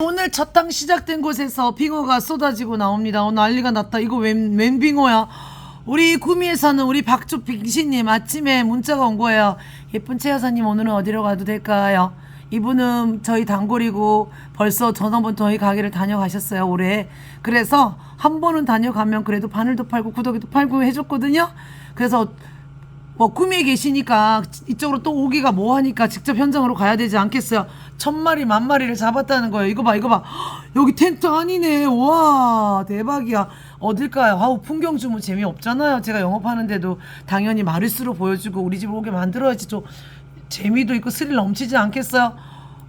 오늘 첫 탕 시작된 곳에서 빙어가 쏟아지고 나옵니다. 어, 난리가 났다. 이거 웬, 웬 빙어야? 우리 구미에 사는 우리 박조 빙신님 아침에 문자가 온 거예요. 예쁜 최 여사님 오늘은 어디로 가도 될까요? 이분은 저희 단골이고 벌써 전화번 저희 가게를 다녀가셨어요 올해. 그래서 한 번은 다녀가면 그래도 바늘도 팔고 구더기도 팔고 해줬거든요. 그래서 뭐 구미에 계시니까 이쪽으로 또 오기가 뭐하니까 직접 현장으로 가야 되지 않겠어요? 천 마리 만 마리를 잡았다는 거예요. 이거 봐, 이거 봐. 여기 텐트 아니네. 와 대박이야. 어딜까요? 아우 풍경 주면 재미 없잖아요. 제가 영업하는데도 당연히 마리수로 보여주고 우리 집 오게 만들어야지 좀 재미도 있고 스릴 넘치지 않겠어요?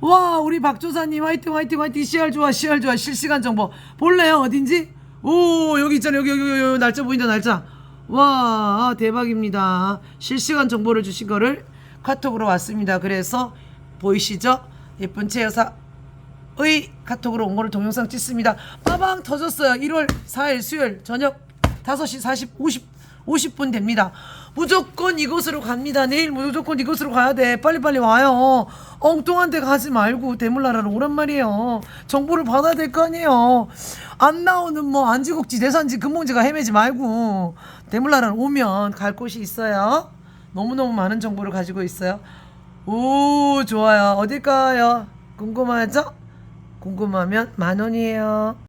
와 우리 박조사님 화이팅 화이팅 화이팅 CR 좋아 CR 좋아 실시간 정보 볼래요 어딘지? 오 여기 있잖아 여기 여기, 여기 날짜 보인다 날짜 와 대박입니다. 실시간 정보를 주신 거를 카톡으로 왔습니다. 그래서 보이시죠? 예쁜 최 여사 의 카톡으로 온 거를 동영상 찍습니다. 빠방 터졌어요. 1월 4일 수요일 저녁 5시 40 50 50분 됩니다. 무조건 이곳으로 갑니다. 내일 무조건 이곳으로 가야 돼. 빨리빨리 와요. 엉뚱한 데 가지 말고 대물나라로 오란 말이에요. 정보를 받아야 될 거 아니에요. 안 나오는 뭐 안지국지 대산지 금봉지가 헤매지 말고 대물나라 오면 갈 곳이 있어요. 너무너무 많은 정보를 가지고 있어요. 오 좋아요. 어딜까요? 궁금하죠? 궁금하면 만 원이에요